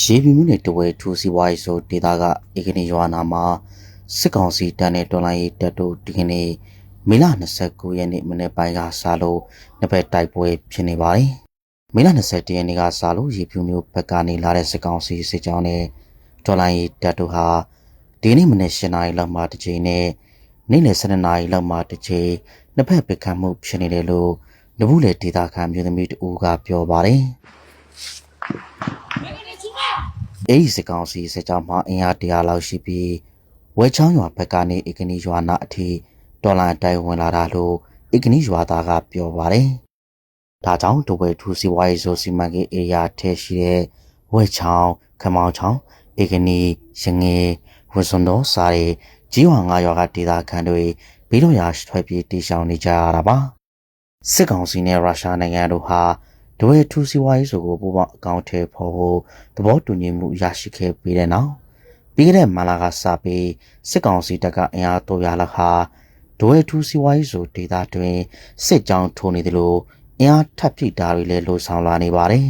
ရေပီမှုနဲ့တဝဲထူစီဝိုင်းဆိုဒေတာကဧကနေရွာနာမှာစစ်ကောင်စီတပ်နဲ့တော်လိုင်းရေးတပ်တို့ဒီကနေ့မေလ29ရက်နေ့မနေ့ပိုင်းကစလို့နှစ်ဖက်တိုက်ပွဲဖြစ်နေပါတယ်။မေလ21ရက်နေ့ကစလို့ရေပြူမျိုးဘက်ကနေလာတဲ့စစ်ကောင်စီစစ်ကြောင်းနဲ့တော်လိုင်းရေးတပ်တို့ဟာဒီနေ့မနေ့7နာရီလောက်မှတစ်ချိန်နဲ့နေ့လယ်12နာရီလောက်မှတစ်ချိန်နှစ်ဖက်ပစ်ခတ်မှုဖြစ်နေတယ်လို့နဘူးလေဒေတာခံမျိုးသမီးတူကပြောပါတယ်။ အဲဒီစကောင်စီစကြောင်းမှာအင်အားတရားလောက်ရှိပြီးဝဲချောင်းရွာဘက်ကနေဧကနီရွာနာအထိဒေါ်လာတိုင်ဝင်လာတာလို့ဧကနီရွာသားကပြောပါတယ်။ဒါကြောင့်တဝဲထူစီဝိုင်းဆိုစီမံကိန်းဧရိယာထဲရှိတဲ့ဝဲချောင်းခမောင်းချောင်းဧကနီရငယ်ဝစွန်တော်စားတဲ့ကြီးဝါငါရွာကဒေသခံတွေဘေးလွတ်ရာထွက်ပြေးတိရှောင်နေကြရတာပါ။စစ်ကောင်စီနဲ့ရုရှားနိုင်ငံတို့ဟာ ဒဝဲထူစီဝိုင်းဆိုကိုပူပေါင်းအကောင့်ထဲပေါ်ဖို့သဘောတူညီမှုရရှိခဲ့ပြီးတဲ့နောက်ပြီးခဲ့တဲ့မလာကစပြီးစစ်ကောင်စီတပ်ကအင်အားတိုးရလောက်ဟာဒဝဲထူစီဝိုင်းဆိုဒေသတွင်စစ်ကြောင်းထိုးနေတယ်လို့အင်အားထပ်ပြစ်တာတွေလည်းလိုဆောင်လာနေပါတယ်